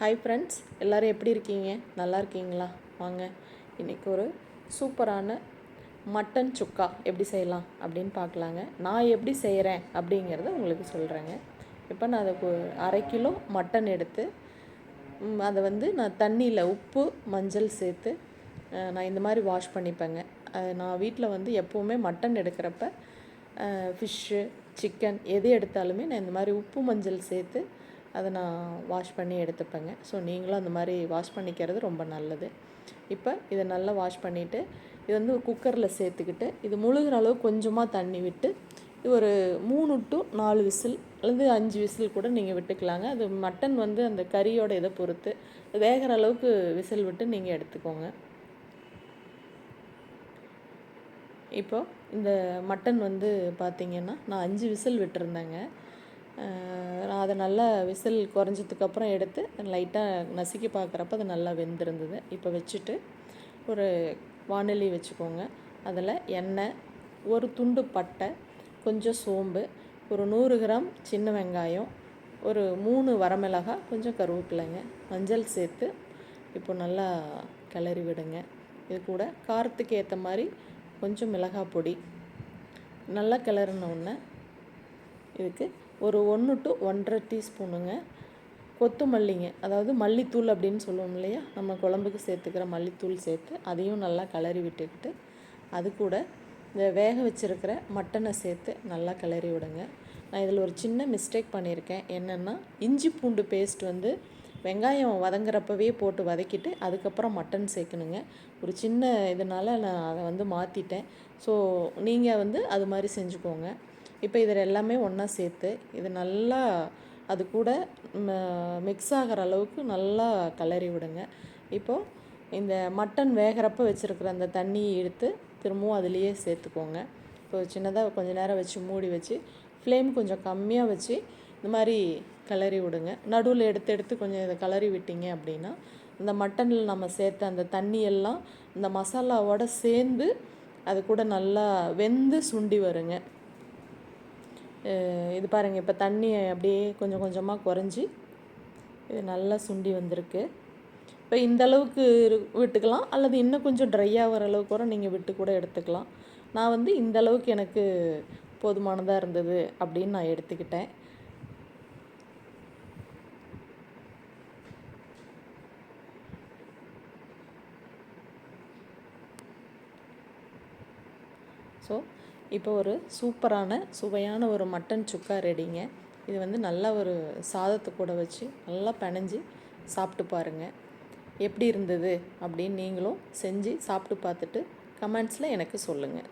Hi friends எல்லோரும் எப்படி இருக்கீங்க? நல்லா இருக்கீங்களா? வாங்க இன்றைக்கி ஒரு சூப்பரான மட்டன் சுக்கா எப்படி செய்யலாம் அப்படின்னு பார்க்கலாங்க. நான் எப்படி செய்கிறேன் அப்படிங்கிறத உங்களுக்கு சொல்கிறேங்க இப்போ நான் அதுக்கு அரை கிலோ மட்டன் எடுத்து அதை வந்து நான் தண்ணியில் உப்பு மஞ்சள் சேர்த்து நான் இந்த மாதிரி வாஷ் பண்ணிப்பேங்க. நான் வீட்டில் வந்து எப்போவுமே மட்டன் எடுக்கிறப்ப ஃபிஷ்ஷு சிக்கன் எது எடுத்தாலுமே நான் இந்த மாதிரி உப்பு மஞ்சள் சேர்த்து அதை நான் வாஷ் பண்ணி எடுத்துப்பேங்க. ஸோ நீங்களும் அந்த மாதிரி வாஷ் பண்ணிக்கிறது ரொம்ப நல்லது. இப்போ இதை நல்லா வாஷ் பண்ணிவிட்டு இது வந்து குக்கரில் சேர்த்துக்கிட்டு இது முழுகிற அளவு கொஞ்சமாக தண்ணி விட்டு இது ஒரு மூணு டு நாலு விசில் அல்லது அஞ்சு விசில் கூட நீங்கள் விட்டுக்கலாங்க. அது மட்டன் வந்து அந்த கறியோட இதை பொறுத்து வேகிற அளவுக்கு விசில் விட்டு நீங்கள் எடுத்துக்கோங்க. இப்போ இந்த மட்டன் வந்து பார்த்திங்கன்னா நான் அஞ்சு விசில் விட்டுருந்தேங்க. நான் அதை நல்லா விசில் குறைஞ்சதுக்கப்புறம் எடுத்து லைட்டாக நசுக்கி பார்க்குறப்ப அது நல்லா வெந்திருந்தது. இப்போ வச்சுட்டு ஒரு வானொலி வச்சுக்கோங்க. அதில் எண்ணெய் ஒரு துண்டு பட்டை கொஞ்சம் சோம்பு ஒரு நூறு கிராம் சின்ன வெங்காயம் ஒரு மூணு வரமிளகாய் கொஞ்சம் கருவேப்பிலைங்க மஞ்சள் சேர்த்து இப்போ நல்லா கிளறி விடுங்க. இது கூட காரத்துக்கு ஏற்ற மாதிரி கொஞ்சம் மிளகாய் பொடி. நல்லா கிளறின உடனே இதுக்கு ஒரு ஒன்று டு ஒன்றரை டீஸ்பூனுங்க கொத்தமல்லிங்க. அதாவது மல்லித்தூள் அப்படின்னு சொல்லுவோம் இல்லையா? நம்ம குழம்புக்கு சேர்த்துக்கிற மல்லித்தூள் சேர்த்து அதையும் நல்லா கிளறி விட்டுக்கிட்டு அது கூட இந்த வேக வச்சுருக்கிற மட்டனை சேர்த்து நல்லா கிளறி விடுங்க. நான் இதில் ஒரு சின்ன மிஸ்டேக் பண்ணியிருக்கேன். என்னென்னா இஞ்சி பூண்டு பேஸ்ட் வந்து வெங்காயம் வதங்குறப்பவே போட்டு வதக்கிட்டு அதுக்கப்புறம் மட்டன் சேர்க்கணுங்க. ஒரு சின்ன இதனால் நான் அதை வந்து மாற்றிட்டேன் ஸோ நீங்கள் வந்து அது மாதிரி செஞ்சுக்கோங்க. இப்போ இதில் எல்லாமே ஒன்றா சேர்த்து இது நல்லா அது கூட மிக்ஸ் ஆகிற அளவுக்கு நல்லா கிளறி விடுங்க. இப்போது இந்த மட்டன் வேகிறப்ப வச்சுருக்கிற அந்த தண்ணியை எடுத்து திரும்பவும் அதுலேயே சேர்த்துக்கோங்க. இப்போ சின்னதாக கொஞ்சம் நேரம் வச்சு மூடி வச்சு ஃப்ளேம் கொஞ்சம் கம்மியாக வச்சு இந்த மாதிரி கிளறி விடுங்க. நடுவில் எடுத்து எடுத்து கொஞ்சம் இதை கிளறி விட்டீங்க அப்படின்னா இந்த மட்டனில் நம்ம சேர்த்த அந்த தண்ணியெல்லாம் இந்த மசாலாவோட சேர்ந்து அது கூட நல்லா வெந்து சுண்டி வருங்க. இது பாருங்கள் இப்போ தண்ணி அப்படியே கொஞ்சம் கொஞ்சமாக குறைஞ்சி இது நல்லா சுண்டி வந்திருக்கு. இப்போ இந்த அளவுக்கு விட்டுக்கலாம். அல்லது இன்னும் கொஞ்சம் ட்ரை ஆகிற அளவுக்கு கூட நீங்கள் விட்டு கூட எடுத்துக்கலாம். நான் வந்து இந்த அளவுக்கு எனக்கு போதுமானதாக இருந்தது அப்படின்னு நான் எடுத்துக்கிட்டேன். ஸோ இப்போ ஒரு சூப்பரான சுவையான ஒரு மட்டன் சுக்கா ரெடிங்க இது வந்து நல்ல ஒரு சாதத்தை கூட வச்சு நல்லா பிணைஞ்சி சாப்பிட்டு பாருங்கள் எப்படி இருந்தது அப்படின்னு நீங்களும் செஞ்சு சாப்பிட்டு பார்த்துட்டு கமெண்ட்ஸில் எனக்கு சொல்லுங்கள்